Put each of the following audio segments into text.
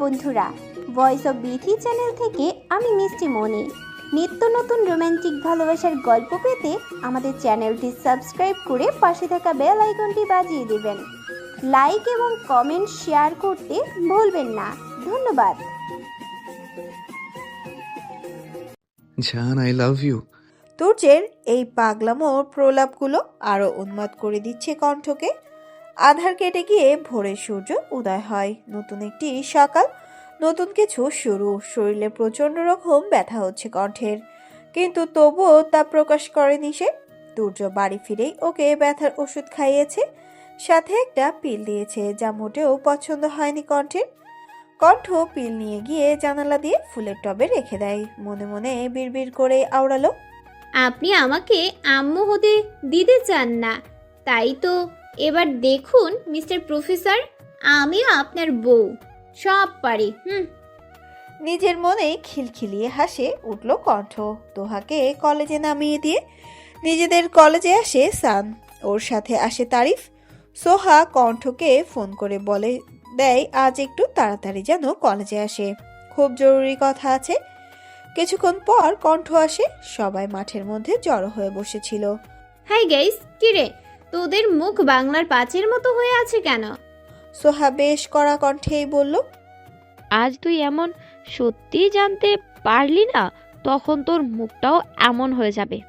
বন্ধুরা voice of Bithi channel থেকে আমি মিষ্টি মনি নিত্য নতুন রোমান্টিক ভালোবাসার গল্প পেতে আমাদের চ্যানেলটি সাবস্ক্রাইব করে পাশে থাকা বেল আইকনটি বাজিয়ে দেবেন। লাইক এবং কমেন্ট শেয়ার করতে ভুলবেন না। ধন্যবাদ। জান আই লাভ ইউ তুর্যের এই পাগলামোর প্রলাপগুলো আরও উন্মাদ করে দিচ্ছে কণ্ঠকে। আধার কেটে গিয়ে ভোরের সূর্য উদয় হয়। নতুন একটি সকাল, নতুন কিছু শুরু। শরীরে প্রচণ্ড রকম ব্যথা হচ্ছে কণ্ঠের। কিন্তু তবুও তা প্রকাশ করেনি সে। দুর্য বাড়ি ফিরেই ওকে ব্যথার ওষুধ খাইয়েছে, সাথে একটা পিল দিয়েছে যা মোটেও পছন্দ হয়নি কণ্ঠের। কণ্ঠ পিল নিয়ে গিয়ে জানালা দিয়ে ফুলের টবে রেখে দেয়। মনে মনে বিড়বিড় করে আওড়ালো, আপনি আমাকে আম্মু হতে দিতে চান না, তাই তো এবার দেখুন মিস্টার প্রফেসর আমিও আপনার বউ। সব পারি হুম। নিজের মনে খিলখিলিয়ে হাসে উঠল কণ্ঠ। তোহাকে কলেজে নামিয়ে দিয়ে নিজেদের কলেজে আসে সান। ওর সাথে আসে তারিফ। সোহা কণ্ঠকে ফোন করে বলে দেয় আজ একটু তাড়াতাড়ি যেন কলেজে আসে। খুব জরুরি কথা আছে। কিছুক্ষণ পর কণ্ঠ আসে। সবাই মাঠের মধ্যে জড়ো হয়ে বসেছিল। হাই গাইস কিরে? তোদের মুখ বাংলার পাঁচের মতো হয়ে আছে কেন? সোহা বেশ কড়া কণ্ঠেই বলল আজ তুই এমন সত্যি জানতে পারলি না তখন তোর মুখটাও এমন হয়ে যাবে।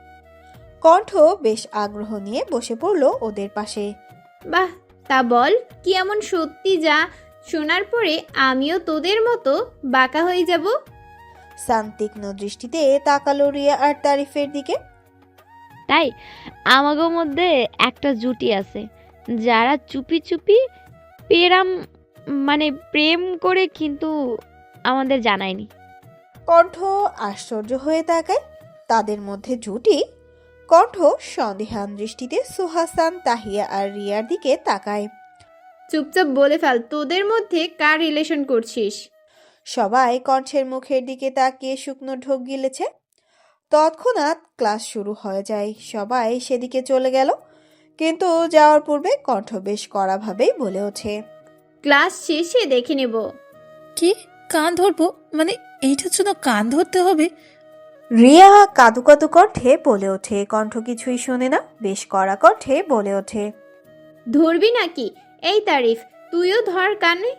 কণ্ঠ বেশ আগ্রহ নিয়ে বসে পড়ল ওদের পাশে। বাহ তা বল কি এমন সত্যি যা শোনার পরে আমিও তোদের মতো বাঁকা হয়ে যাব? সান দৃষ্টিতে তাকালো রিয়া আর তারিফের দিকে। তাই আমাগো মধ্যে একটা জুটি আছে যারা চুপি চুপি পেরাম মানে প্রেম করে কিন্তু আমাদের জানায়নি। কণ্ঠ আশ্চর্য হয়ে তাকায়। তাদের মধ্যে জুটি কণ্ঠ সন্দেহান দৃষ্টিতে সুহাসান তাহিয়া আর রিয়ার দিকে তাকায়। চুপচাপ বলে ফেল তোদের মধ্যে কার রিলেশন করছিস? সবাই কণ্ঠের মুখের দিকে তাকিয়ে শুকনো ঢোক গিলেছে। তৎক্ষণাৎ ক্লাস শুরু হয়ে যায়। সবাই সেদিকে চলে গেল কিন্তু যাওয়ার পূর্বে কণ্ঠ বেশ কড়াভাবেই বলে ওঠে ক্লাস শেষে দেখে নেব। কি? কান ধরবো? মানে এইটার জন্য কান ধরতে হবে? রিয়া কাদু কাদু কণ্ঠে বলে ওঠে কণ্ঠ কিছুই শোনে না বেশ কড়া কণ্ঠে বলে ওঠে ধরবি নাকি? এই তারিফ তুইও ধর কানে।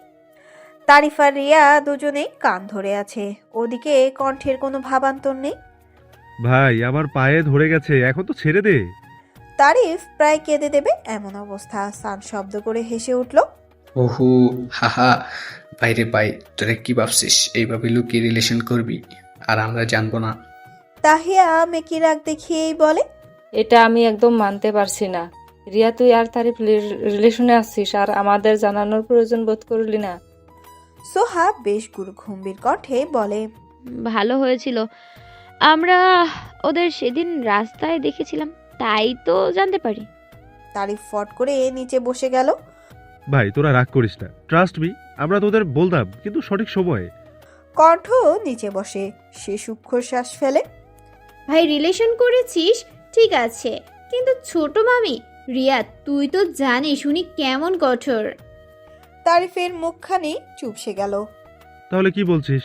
তারিফ আর রিয়া দুজনেই কান ধরে আছে। ওদিকে কণ্ঠের কোনো ভাবান্তর নেই। ভাই আমার পায়ে ধরে গেছে এখন তো ছেড়ে দে। তারিফ প্রায় কেঁদে দেবে এমন অবস্থা। সান শব্দ করে হেসে উঠল ওহু হাহা বাইরে পাই তোরা কি ভাবছিস? এইভাবে লুকিয়ে রিলেশন করবি? আর আমরা জানব না। তাহিয়া মেকি রাগ দেখিয়েই বলে এটা আমি একদম মানতে পারছি না। রিয়া তুই আর তারিফ রিলেশনে আসছিস আর আমাদের জানানোর প্রয়োজন বোধ করলি না। সোহা বেশ গুরু গম্ভীর কণ্ঠে বলে ভালো হয়েছিল। আমরা ওদের সেদিন রাস্তায় দেখেছিলাম তাই তো জানতে পারি। তারিফ ফট করে এ নিচে বসে গেল। ভাই তোরা রাগ করিস না। ট্রাস্ট মি আমরা তোদের বলতাম কিন্তু সঠিক সময়ে। কণ্ঠ নিচে বসে সে সূক্ষ্ম শ্বাস ফেলে। ভাই রিলেশন করেছিস? ঠিক আছে। কিন্তু ছোট মামি রিয়া তুই তো জানিস উনি কেমন কঠোর। তারিফের মুখখানি চুপসে গেল। তাহলে কি বলছিস?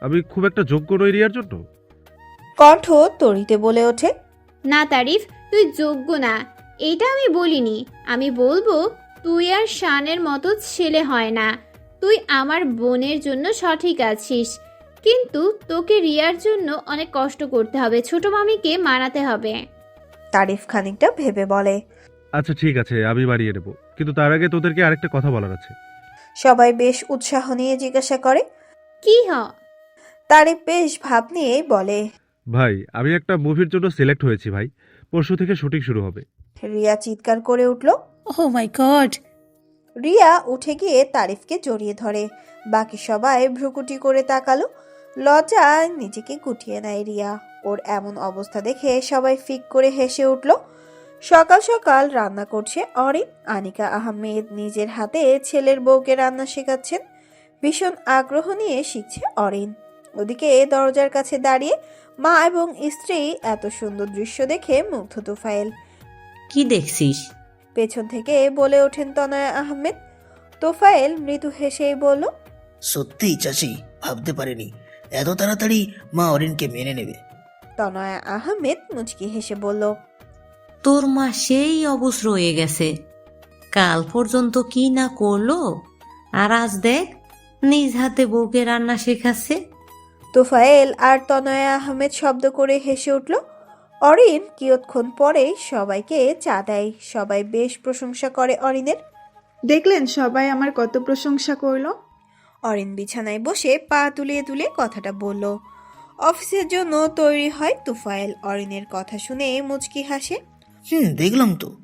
আমি খুব একটা যোগ্য নই রিয়ার জন্য। কণ্ঠ তরিতে বলে ওঠে না তারিফ তুই যোগ্য না। এটা আমি বলিনি। আমি বলব তুই আর শানের মতো ছেলে হয় না। তুই আমার বোনের জন্য সঠিক আছিস। কিন্তু তোকে রিয়ার জন্য অনেক কষ্ট করতে হবে। ছোট মামিকে মানাতে হবে। তারিফ খানিকটা ভেবে বলে আচ্ছা ঠিক আছে আমি বাড়িয়ে নেব। কিন্তু তার আগে তোদেরকে আরেকটা কথা বলার আছে। সবাই বেশ উৎসাহ নিয়ে জিজ্ঞাসা করে কি হ? তারিফ বেশ ভাব নিয়ে বলে ভাই আমি একটা মুভির জন্য সিলেক্ট হয়েছি ভাই। পরশু থেকে শুটিং শুরু হবে। রিয়া চিৎকার করে উঠল ও মাই গড রিয়া উঠে গিয়ে তারিফকে জড়িয়ে ধরে। বাকি সবাই ভ্রুকুটি করে তাকালো। লজ্জায় নিজেকে গুটিয়ে নেয় রিয়া। ওর এমন অবস্থা দেখে সবাই ফিক করে হেসে উঠল। সকাল সকাল রান্না করছে অরিন আনিকা আহমেদ নিজের হাতে ছেলের বউকে রান্না শেখাচ্ছেন। ভীষণ আগ্রহ নিয়ে শিখছে অরিন। ওদিকে দরজার কাছে দাঁড়িয়ে মা এবং স্ত্রী এত সুন্দর দৃশ্য দেখে মুগ্ধ তুফাইল কি দেখছিস? পেছন থেকে বলে ওঠেন তনয়া আহমেদ। তোফায়েল মৃদু হেসেই বলল সত্যিই চাচি ভাবতে পারিনি। এত তাড়াতাড়ি মা অরিনকে মেনে নেবে। তনয়া আহমেদ মুচকি হেসে বলল তোর মা সেই অবশ রয়ে গেছে। কাল পর্যন্ত কি না করল? আর আজ দেখ নিজ হাতে বউকে রান্না শেখাচ্ছে। তোফায়েল আর তনয়া আহমেদ শব্দ করে হেসে উঠল অরিন কিয়ৎক্ষণ পরে সবাইকে চা দেয়। সবাই বেশ প্রশংসা করে অরিনের। দেখলেন সবাই আমার কত প্রশংসা করল? অরিন বিছানায় বসে পা তুলিয়ে তুলে কথাটা বলল অফিসের জন্য তৈরি হয় তুফায়েল। অরিনের কথা শুনে মুচকি হাসে হুম দেখলাম তো।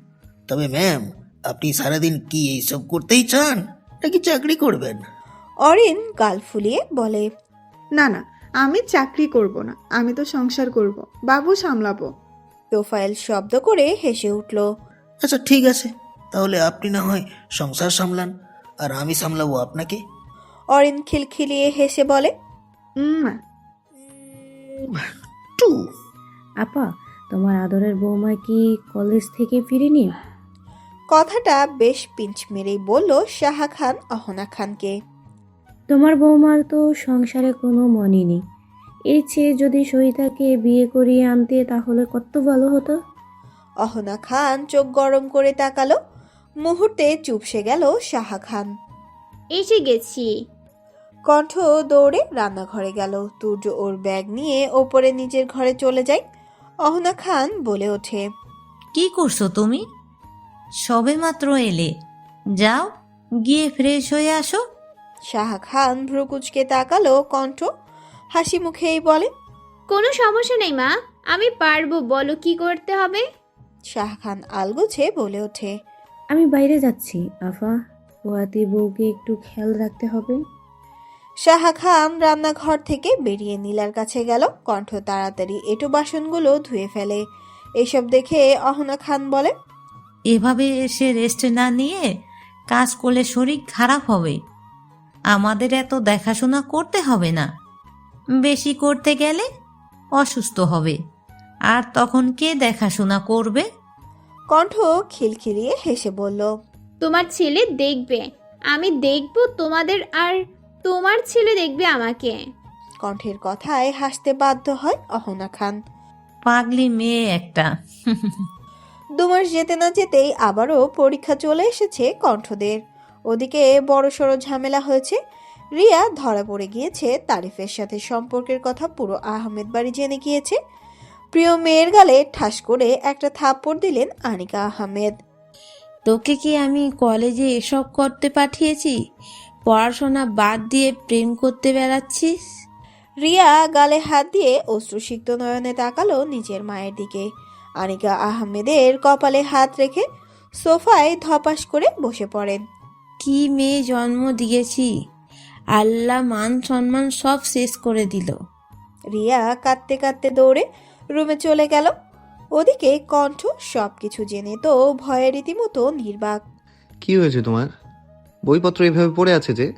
তবে ম্যাম আপনি সারাদিন কি এইসব করতেই চান? নাকি চাকরি করবেন? অরিন গাল ফুলিয়ে বলে না না আমি চাকরি করব না আমি তো সংসার করব বাবু সামলাবো। তোফায়েল শব্দ করে হেসে উঠল। আচ্ছা ঠিক আছে তাহলে আপনি না হয় সংসার সামলান আর আমি সামলাবো আপনাকে। অরিন খিলখিলিয়ে হেসে বলে উম, টু। আপা তোমার আদরের বৌমা কি কলেজ থেকে ফিরেনি? কথাটা বেশ পিঞ্চ মেরেই বলল শাহা খান অহনা খানকে। তোমার বৌমার তো সংসারে কোনো মনই নেই। এর চেয়ে যদি সহিতাকে বিয়ে করিয়ে আনতে তাহলে কত ভালো হতো? অহনা খান চোখ গরম করে তাকালো। মুহূর্তে চুপসে গেল শাহা খান। এসে গেছি। কণ্ঠ দৌড়ে রান্নাঘরে গেল। তুর্য ওর ব্যাগ নিয়ে ওপরে নিজের ঘরে চলে যায়। অহনা খান বলে ওঠে কি করছ তুমি? সবে মাত্র এলে। যাও গিয়ে ফ্রেশ হয়ে আসো। শাহা খান ভ্রুকুচকে তাকালো কণ্ঠ। হাসি মুখেই বলে কোনো সমস্যা নেই মা। আমি পারব বলো কি করতে হবে? শাহ খান আলগুছে বলে ওঠে আমি বাইরে যাচ্ছি আফা। পোয়াতি বউকে একটু খেয়াল রাখতে হবে। শাহা খান রান্নাঘর থেকে বেরিয়ে নীলার কাছে গেল। কণ্ঠ তাড়াতাড়ি এটো বাসনগুলো ধুয়ে ফেলে। এসব দেখে অহনা খান বলে এভাবে এসে রেস্ট না নিয়ে কাজ করলে শরীর খারাপ হবে। আমাদের এত দেখাশোনা করতে হবে না। বেশি করতে গেলে অসুস্থ হবে। আর তখন কে দেখাশোনা করবে? কণ্ঠ খিলখিলিয়ে হেসে বলল তোমার ছেলে দেখবে। আমি দেখব তোমাদের আর তোমার ছেলে দেখবে আমাকে। কণ্ঠের কথায় হাসতে বাধ্য হয় অহনা খান। পাগলি মেয়ে একটা। দুমাস যেতে না যেতেই আবারও পরীক্ষা চলে এসেছে কণ্ঠদের। ওদিকে বড় সড়ো ঝামেলা হয়েছে। রিয়া ধরা পড়ে গিয়েছে তারিফের সাথে সম্পর্কের কথা পুরো আহমেদ বাড়ি জেনে গিয়েছে। প্রিয় মেয়ের গালে ঠাস করে একটা থাপ্পড় দিলেন আনিকা আহমেদ। তোকে কি আমি কলেজে এসব করতে পাঠিয়েছি? পড়াশোনা বাদ দিয়ে প্রেম করতে বেড়াচ্ছিস? রিয়া গালে হাত দিয়ে অশ্রুসিক্ত নয়নে তাকালো নিজের মায়ের দিকে। আনিকা আহমেদের কপালে হাত রেখে সোফায় ধপাস করে বসে পড়েন। কি মেয়ে জন্ম দিয়েছি? আল্লাহ মান সম্মান সব শেষ করে দিল। রিয়া কাঁদতে কাঁদতে দৌড়ে রুমে চলে গেল। ওদিকে কণ্ঠ সব কিছু জেনে তো ভয়ে রীতিমতো নির্বাক। কি হয়েছে তোমার? বইপত্র এভাবে পড়ে আছে যে?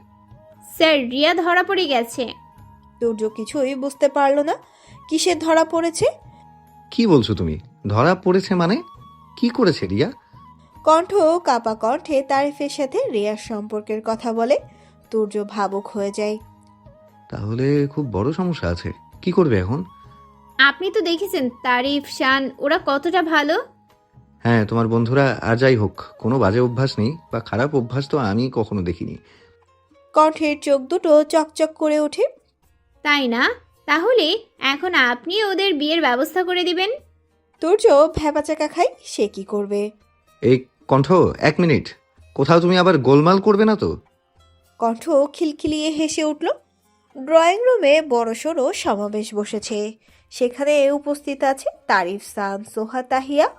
স্যার রিয়া ধরা পড়ে গেছে। দুর্য কিছুই বুঝতে পারল না। কিসের ধরা পড়েছে? কি বলছো তুমি? ধরা পড়েছে মানে? কি করেছে রিয়া? কণ্ঠ কাপা কণ্ঠে তারিফের সাথে রিয়ার সম্পর্কের কথা বলে তুর্য ভাবুক হয়ে যায়। তাহলে খুব বড় সমস্যা আছে। কি করবে এখন? আপনি তো দেখেছেন তারিফ শান ওরা কতটা ভালো? হ্যাঁ তোমার বন্ধুরা আর যাই হোক কোনো বাজে অভ্যাস নেই বা খারাপ অভ্যাস তো আমি কখনো দেখিনি। কণ্ঠের চোখ দুটো চকচক করে ওঠে। তাই না? তাহলে এখন আপনি ওদের বিয়ের ব্যবস্থা করে দিবেন। তোর তুর্য ভ্যাবাচাকা খাই সে কি করবে? এই কণ্ঠ, এক মিনিট। কোথাও তুমি আবার গোলমাল করবে না তো? কণ্ঠ খিলখিলিয়ে হেসে উঠল। ড্রয়িং রুমে বড়সড় সমাবেশ বসেছে। সেখানে উপস্থিত আছে তারিফ সান, সোহা তাহিয়া।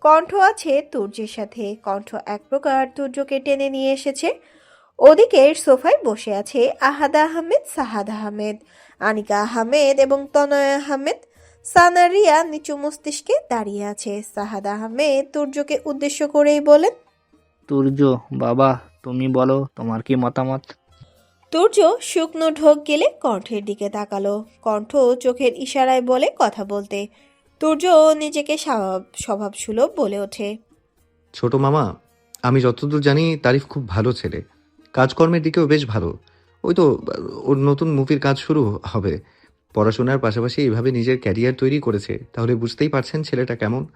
কণ্ঠ আছে তুর্যের সাথে। কণ্ঠ এক প্রকার তুর্যকে টেনে নিয়ে এসেছে। ওদিকে সোফায় বসে আছে আহাদা আহমেদ, সাহাদ আহমেদ, আনিকা আহমেদ এবং তনয় আহমেদ। সানারিয়া নিচু মস্তিষ্কে দাঁড়িয়ে আছে। সাহাদ আহমেদ তুর্যকে উদ্দেশ্য করেই বলেন তুর্য বাবা তুমি বলো তোমার কি মতামত? তুর্য শুকনো ঢোক গেলে কণ্ঠের দিকে তাকালো। কণ্ঠ চোখের ইশারায় বলে কথা বলতে। তুর্য নিজেকে স্বভাব স্বভাব সুলভ বলে ওঠে। ছোট মামা আমি যতদূর জানি তারিফ খুব ভালো ছেলে। কাজকর্মের দিকেও বেশ ভালো। ওই তো ওর নতুন মুভির কাজ শুরু হবে। পড়াশোনার পাশাপাশি এইভাবে নিজের ক্যারিয়ার তৈরি করেছে তাহলে বুঝতেই পারছেন ছেলেটা কেমন?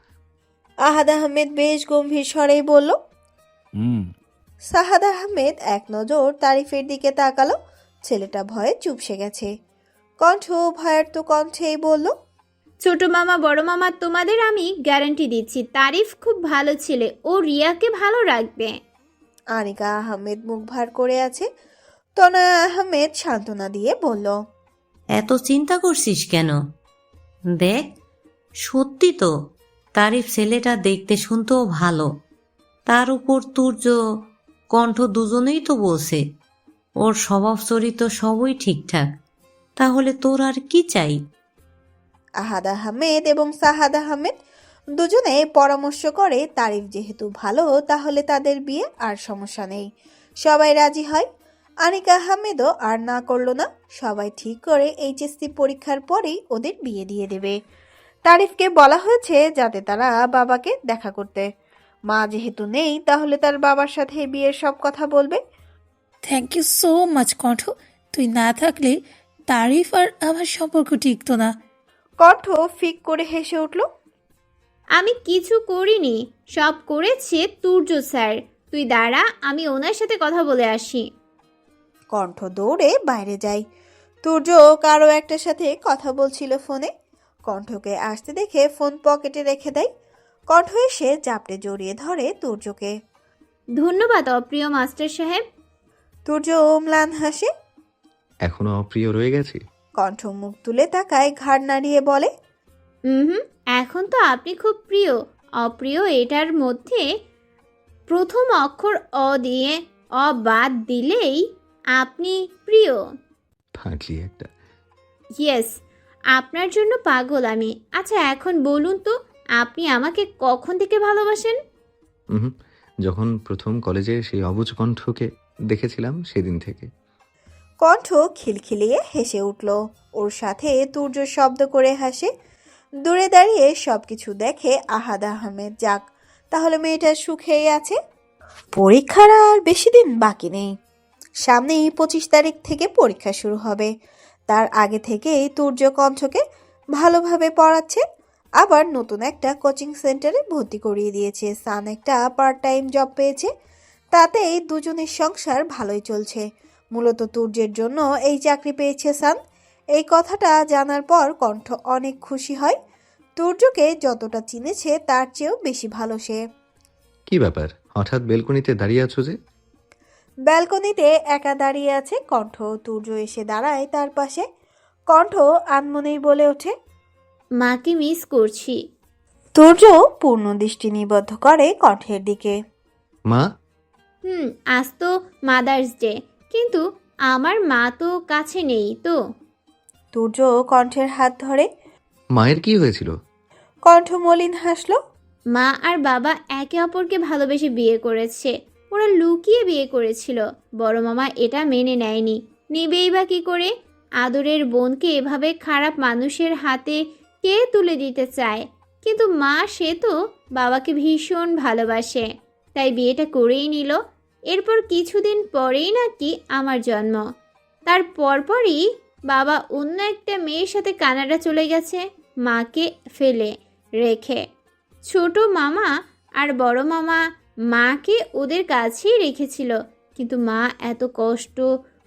আহাদ আহমেদ বেশ গম্ভীর স্বরেই বলল হুম। সাহাদ আহমেদ এক নজর তারিফের দিকে তাকালো ছেলেটা ভয়ে চুপসে গেছে। কণ্ঠ ভয়ার্ত কণ্ঠেই বলল ছোট মামা বড় মামা তোমাদের আমি গ্যারান্টি দিচ্ছি তারিফ খুব ভালো ছেলে ও রিয়াকে ভালো রাখবে। আনিকা আহমেদ মুখ ভার করে আছে তনয়া আহমেদ সান্ত্বনা দিয়ে বলল এত চিন্তা করছিস কেন? দেখ, সত্যি তো, তারিফ ছেলেটা দেখতে শুনতেও ভালো। তার উপর তুর্য কণ্ঠ দুজনেই তো বলছে, ওর স্বভাব চরিত্র সবই ঠিকঠাক, তাহলে তোর আর কি চাই? আহাদ আহমেদ এবং সাহাদ আহমেদ দুজনে পরামর্শ করে তারিফ যেহেতু ভালো, তাহলে তাদের বিয়ে আর সমস্যা নেই। সবাই রাজি হয়? আনিকা আহমেদও আর না করল না। সবাই ঠিক করে এইচএসসি পরীক্ষার পরেই ওদের বিয়ে দিয়ে দেবে। তারিফকে বলা হয়েছে যাতে তারা বাবাকে দেখা করতে। মা যেহেতু নেই তাহলে তার বাবার সাথে বিয়ের সব কথা বলবে। থ্যাংক ইউ সো মাচ কণ্ঠ। তুই না থাকলে তারিফ আর আমার সম্পর্ক টিকতো না। কণ্ঠ ফিক করে হেসে উঠল আমি কিছু করিনি। সব করেছে তুর্য স্যার। তুই দাঁড়া আমি ওনার সাথে কথা বলে আসি। কণ্ঠ দৌড়ে বাইরে যায় তুর্য কারও একটার সাথে কথা বলছিল ফোনে। কণ্ঠকে আসতে দেখে ফোন পকেটে রেখে দেয়। কণ্ঠ এসে চাপটে জড়িয়ে ধরে তুর্যকে ধন্যবাদ অপ্রিয় মাস্টার সাহেব। তুর্য ম্লান হাসে। এখনও অপ্রিয় রয়ে গেছে? কণ্ঠ মুখ তুলে তাকায় ঘাড় নাড়িয়ে বলে। হুম এখন তো আপনি খুব প্রিয়। অপ্রিয় এটার মধ্যে প্রথম অক্ষর অ দিয়ে অ বাদ দিলেই আপনি প্রিয়? ফাঁকলি একটা। ইয়েস আপনার জন্য পাগল আমি। আচ্ছা এখন বলুন তো আপনি আমাকে কখন থেকে ভালোবাসেন? যখন প্রথম কলেজে সেই অবুজ কণ্ঠকে দেখেছিলাম সেদিন থেকে। কণ্ঠ খিলখিলিয়ে হেসে উঠল। ওর সাথে তুর্য শব্দ করে হাসে। দূরে দাঁড়িয়ে সবকিছু দেখে আহাদ আহমেদ যাক তাহলে মেয়েটা সুখেই আছে। পরীক্ষার আর বেশি দিন বাকি নেই। সামনেই পঁচিশ তারিখ থেকে পরীক্ষা শুরু হবে। তার আগে থেকেই তুর্য কণ্ঠকে ভালোভাবে পড়াচ্ছে, আবার নতুন একটা কোচিং সেন্টারে ভর্তি করিয়ে দিয়েছে। সান একটা পার্ট টাইম জব পেয়েছে, তাতেই দুজনের সংসার ভালোই চলছে। মূলত তুর্যের জন্য এই চাকরি পেয়েছে সান। এই কথাটা জানার পর কণ্ঠ অনেক খুশি হয়। তুর্যকে যতটা চিনেছে তার চেয়েও বেশি ভালো সে। কি ব্যাপার? হঠাৎ বেলকনিতে দাঁড়িয়ে আছো যে? ব্যালকনিতে একা দাঁড়িয়ে আছে কণ্ঠ। তুর্য এসে দাঁড়ায় তার পাশে। কণ্ঠ আনমনেই বলে ওঠে মাকে মিস করছি। তুর্য পূর্ণ দৃষ্টি নিবদ্ধ করে কণ্ঠের দিকে। মা? হুম আজ তো মাদার্স ডে কিন্তু আমার মা তো কাছে নেই তো। তুর্য কণ্ঠের হাত ধরে। মায়ের কি হয়েছিল? কণ্ঠ মলিন হাসলো। মা আর বাবা একে অপরকে ভালোবেসে বিয়ে করেছে। ওরা লুকিয়ে বিয়ে করেছিল। বড় মামা এটা মেনে নেয়নি। নেবেই বা কি করে? আদরের বোনকে এভাবে খারাপ মানুষের হাতে কে তুলে দিতে চায়? কিন্তু মা সে তো বাবাকে ভীষণ ভালোবাসে, তাই বিয়েটা করেই নিল। এরপর কিছুদিন পরেই নাকি আমার জন্ম। তার পরপরই বাবা অন্য একটা মেয়ের সাথে কানাডা চলে গেছে, মাকে ফেলে, রেখে। ছোট মামা আর বড় মামা মাকে ওদের কাছেই রেখেছিল কিন্তু মা এত কষ্ট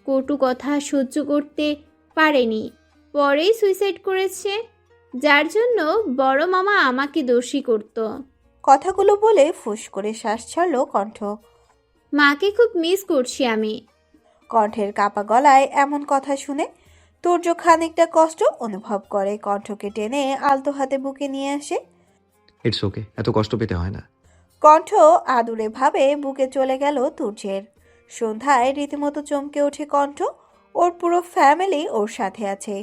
কটু কথা সহ্য করতে পারেনি। পরেই সুইসাইড করেছে যার জন্য বড় মামা আমাকে দোষী করত। কথাগুলো বলে ফুস করে শ্বাস ছাড়লো কণ্ঠ। মাকে খুব মিস করছি আমি। কণ্ঠের কাপা গলায় এমন কথা শুনে তুর্য খানিকটা কষ্ট অনুভব করে। কণ্ঠকে টেনে আলতো হাতে বুকে নিয়ে আসে। ইটস ওকে এত কষ্ট পেতে হয় না। কণ্ঠ আদুরে ভাবে বুকে চলে গেল তুর্যের। সন্ধ্যায় রীতিমতো চমকে ওঠে কণ্ঠ, ওর পুরো ফ্যামিলি ওর সাথে আছে।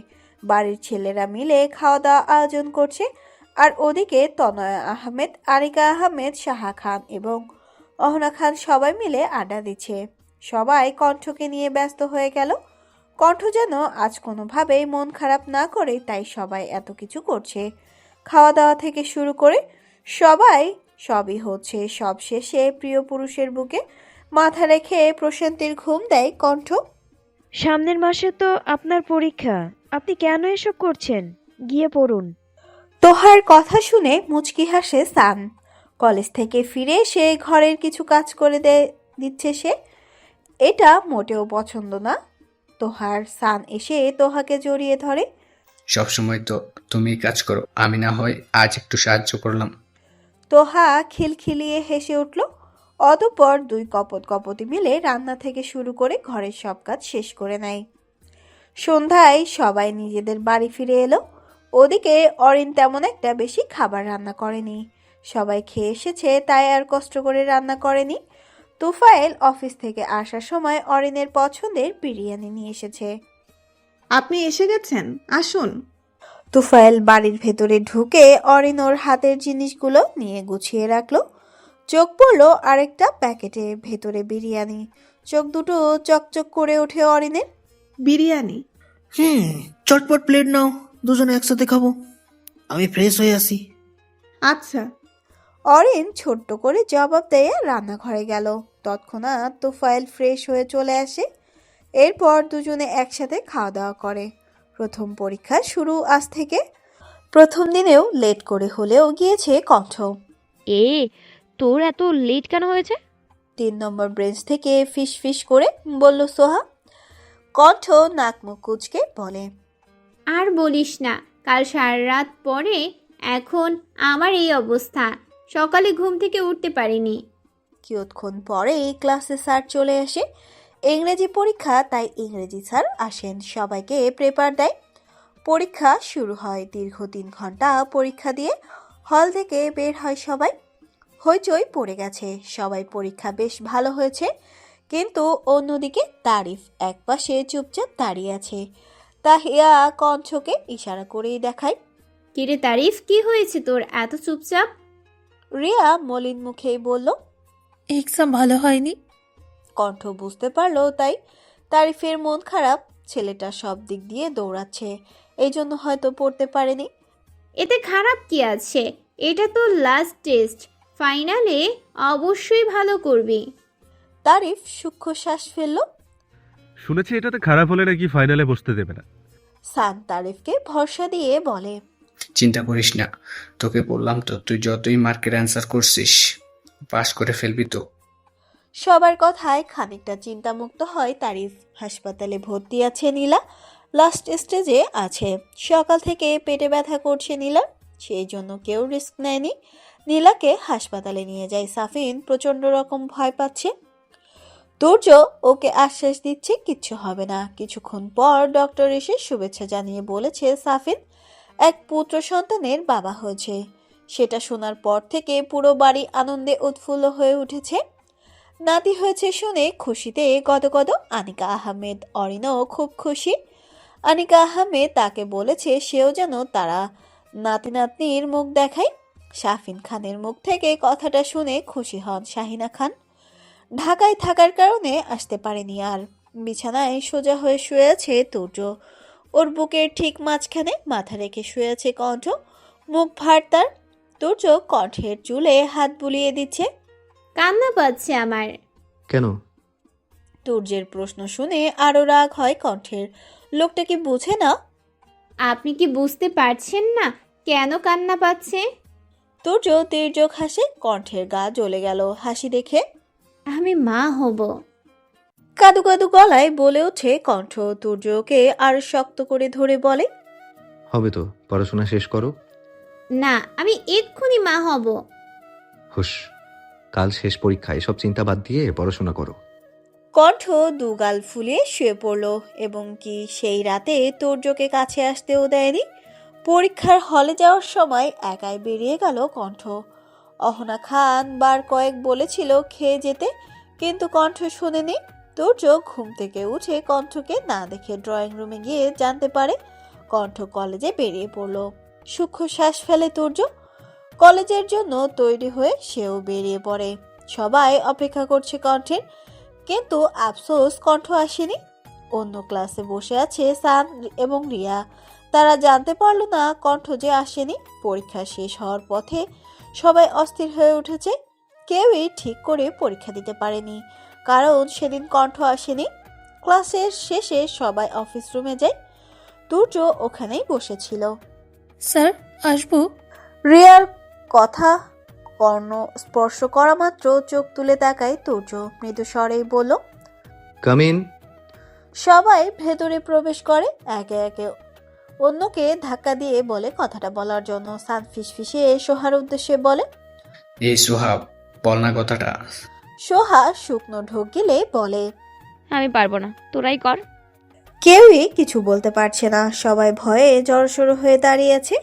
বাড়ির ছেলেরা মিলে খাওয়া দাওয়া আয়োজন করছে, আর ওদিকে তনয়া আহমেদ, আরিকা আহমেদ, সাহা খান এবং অহনা খান সবাই মিলে আড্ডা দিচ্ছে। সবাই কণ্ঠকে নিয়ে ব্যস্ত হয়ে গেল। কণ্ঠ যেন আজ কোনোভাবেই মন খারাপ না করে তাই সবাই এত কিছু করছে। খাওয়া দাওয়া থেকে শুরু করে সবাই সবই হচ্ছে সব শেষে প্রিয় পুরুষের বুকে মাথা রেখে প্রশান্তির ঘুম দেয় কণ্ঠ। সামনের মাসে তো আপনার পরীক্ষা। আপনি কেন এসব করছেন? গিয়ে পড়ুন। তোহার কথা শুনে মুচকি হাসে সান। কলেজ থেকে ফিরে সে ঘরের কিছু কাজ করে দে দিচ্ছে সে। এটা মোটেও পছন্দ না। তোহার সান এসে তোহাকে জড়িয়ে ধরে। সবসময় তো তুমি কাজ করো আমি না হয় আজ একটু সাহায্য করলাম। তোহা খিলখিলিয়ে হেসে উঠল। অতঃপর দুই কপত কপতি মিলে রান্না থেকে শুরু করে ঘরের সব কাজ শেষ করে নেয়। সন্ধ্যায় সবাই নিজেদের বাড়ি ফিরে এলো। ওদিকে অরিন তেমন একটা বেশি খাবার রান্না করেনি। সবাই খেয়ে এসেছে, তাই আর কষ্ট করে রান্না করেনি। তুফাইল অফিস থেকে আসার সময় অরিনের পছন্দের বিরিয়ানি নিয়ে এসেছে। আপনি এসে গেছেন? আসুন। তুফাইল বাড়ির ভেতরে ঢুকে অরিন ওর হাতের জিনিসগুলো নিয়ে গুছিয়ে রাখল। চোখ পড়ল আরেকটা প্যাকেটে ভেতরে বিরিয়ানি। চোখ দুটো চকচক করে ওঠে অরিনের। বিরিয়ানি? হুম চটপট প্লেট নাও দুজনে একসাথে খাব। আমি ফ্রেশ হয়ে আসি। আচ্ছা। অরিন ছোট্ট করে জবাব দিয়ে রান্নাঘরে গেল। তৎক্ষণাৎ তুফাইল ফ্রেশ হয়ে চলে আসে। এরপর দুজনে একসাথে খাওয়া দাওয়া করে। প্রথম পরীক্ষা শুরু আজ থেকে। প্রথম দিনেও লেট করে হলেও গিয়েছে কণ্ঠ। এ তোর এত লেট কেন হয়েছে? তিন নম্বর ব্রেঞ্চ থেকে ফিস ফিস করে বলল সোহা কণ্ঠ নাক মুখ কুচকে বলে আর বলিস না কাল সারা রাত পরে এখন আমার এই অবস্থা। সকালে ঘুম থেকে উঠতে পারিনি। কিয়ৎক্ষণ পরে ক্লাসে স্যার চলে আসে। ইংরেজি পরীক্ষা তাই ইংরেজি স্যার আসেন। সবাইকে প্রেপার দেয়। পরীক্ষা শুরু হয় দীর্ঘ তিন ঘণ্টা পরীক্ষা দিয়ে। হল থেকে বের হয় সবাই। হইচই পড়ে গেছে। সবাই পরীক্ষা বেশ ভালো হয়েছে। কিন্তু অন্যদিকে তারিফ এক পাশে চুপচাপ দাঁড়িয়ে আছে। তাহিয়া কণ্ঠকে ইশারা করেই দেখায়। কিরে তারিফ কি হয়েছে তোর? এত চুপচাপ? রিয়া মলিন মুখেই বলল এক্সাম ভালো হয়নি? কণ্ঠ বুঝতে পারল তাই তারিফের মন খারাপ ছেলেটা সব দিক দিয়ে দৌড়াচ্ছে। এই জন্য হয়তো পড়তে পারেনি। এতে খারাপ কি আছে? এটা তো লাস্ট টেস্ট ফাইনালে অবশ্যই ভালো করবি। তারিফ সূক্ষ্ম শ্বাস ফেলল। শুনেছি এটাতে খারাপ হলে নাকি ফাইনালে বসতে দেবে না। সান তারিফকে ভরসা দিয়ে বলে চিন্তা করিস না তোকে বললাম তো তুই যতই মার্কের অ্যান্সার করছিস পাস করে ফেলবি তো। সবার কথায় খানিকটা চিন্তামুক্ত হয় তারিফ। হাসপাতালে ভর্তি আছে নীলা। লাস্ট স্টেজে আছে। সকাল থেকে পেটে ব্যথা করছে নীলা। সেই জন্য কেউ রিস্ক নেয়নি। নীলাকে হাসপাতালে নিয়ে যায় সাফিন। প্রচণ্ড রকম ভয় পাচ্ছে। দুর্য, ওকে আশ্বাস দিচ্ছে, কিচ্ছু হবে না। কিছুক্ষণ পর ডক্টর এসে শুভেচ্ছা জানিয়ে বলেছে সাফিন, এক পুত্র সন্তানের বাবা হয়েছে। সেটা শোনার পর থেকে পুরো বাড়ি আনন্দে উৎফুল্ল হয়ে উঠেছে। নাতি হয়েছে শুনে খুশিতে গদগদ আনিকা আহমেদ অরিনও খুব খুশি। আনিকা আহমেদ তাকে বলেছে সেও যেন তারা নাতি নাতনির মুখ দেখায়। শাফিন খানের মুখ থেকে কথাটা শুনে খুশি হন শাহিনা খান। ঢাকায় থাকার কারণে আসতে পারেনি আর। বিছানায় সোজা হয়ে শুয়ে আছে তুর্য। ওর বুকের ঠিক মাঝখানে মাথা রেখে শুয়ে আছে কণ্ঠ। মুখ ভার তার। তুর্য কণ্ঠের চুলে হাত বুলিয়ে দিচ্ছে। কান্না পাচ্ছে আমার। কেন? তুর্যের প্রশ্ন শুনে আরও রাগ হয় কণ্ঠের। লোকটা কি বুঝে না? আপনি কি বুঝতে পারছেন না কেন কান্না পাচ্ছে? তুর্য তীর্যক হাসে কণ্ঠের গা জ্বলে গেল হাসি দেখে। আমি মা হব। কাদু কাদু গলায় বলে ওঠে কণ্ঠ তুর্যকে আর শক্ত করে ধরে বলে। হবে তো পড়াশোনা শেষ করো। না আমি এক্ষুনি মা হব। হুস কাল শেষ পরীক্ষা, এসব চিন্তা বাদ দিয়ে পড়াশোনা করো। কণ্ঠ দুগাল ফুলিয়ে শুয়ে পড়ল, এবং কি সেই রাতে তুর্যকে কাছে আসতেও দেয়নি? পরীক্ষার হলে যাওয়ার সময় একাই বেরিয়ে গেল কণ্ঠ। অহনা খান বার কয়েক বলেছিল খেয়ে যেতে, কিন্তু কণ্ঠ শোনেনি। তুর্য ঘুম থেকে উঠে কণ্ঠকে না দেখে ড্রয়িং রুমে গিয়ে জানতে পারে কণ্ঠ কলেজে বেরিয়ে পড়ল। সূক্ষ্ম শ্বাস ফেলে তুর্য কলেজের জন্য তৈরি হয়ে সেও বেরিয়ে পড়ে। সবাই অপেক্ষা করছে কণ্ঠের কিন্তু আফসোস কণ্ঠ আসেনি। অন্য ক্লাসে বসে আছে সান এবং রিয়া। তারা জানতে পারল না কণ্ঠ যে আসেনি। পরীক্ষা শেষ হওয়ার পথে সবাই অস্থির হয়ে উঠেছে। কেউই ঠিক করে পরীক্ষা দিতে পারেনি কারণ সেদিন কণ্ঠ আসেনি। ক্লাসের শেষে সবাই অফিস রুমে যায়। তুর্য ওখানেই বসেছিল। স্যার আসব? রিয়ার কথা কর্ণ স্পর্শ করা মাত্র চোখ তুলে তাকায় তুর্য। মৃদু স্বরেই বলল কাম ইন সবাই ভেতরে প্রবেশ করে একে একে। অন্যকে ধাক্কা দিয়ে বলে কথাটা বলার জন্য। সান ফিসফিসে সোহার উদ্দেশ্যে বলে এই সোহাব বল না কথাটা। সোহা শুকনো ঢোক গেলে বলে আমি পারব না তোরাই কর। কেউই কিছু বলতে পারছে না। সবাই ভয়ে জড়সড় হয়ে দাঁড়িয়ে আছে।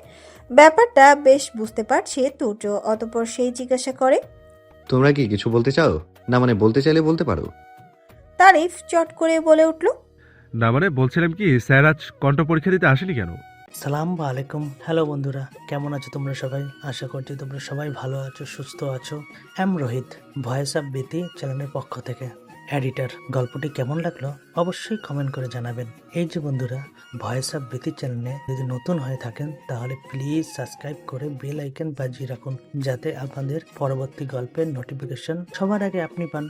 ব্যাপারটা বেশ বুঝতে পারছে তুর্য অতপর সেই জিজ্ঞাসা করে তোমরা কি কিছু বলতে চাও? না মানে বলতে চাইলে বলতে পারো। তারিফ চট করে বলে উঠল না মানে বলছিলাম কি স্যার আজ কণ্ঠ পরীক্ষা দিতে আসেনি কেন? সালাম আলাইকুম। হ্যালো বন্ধুরা কেমন আছো তোমরা সবাই? আশা করছি তোমরা সবাই ভালো আছো সুস্থ আছো। এম রোহিত ভয়েস অফ বিতি চ্যানেলের পক্ষ থেকে। অ্যাডিটার গল্পটি কেমন লাগল অবশ্যই কমেন্ট করে জানাবেন। এই যে বন্ধুরা ভয়েস অফ বৃতি চ্যানেলে যদি নতুন হয়ে থাকেন, তাহলে প্লিজ সাবস্ক্রাইব করে বেল আইকন বাজিয়ে রাখুন, যাতে আপনাদের পরবর্তী গল্পের নোটিফিকেশন সবার আগে আপনি পান।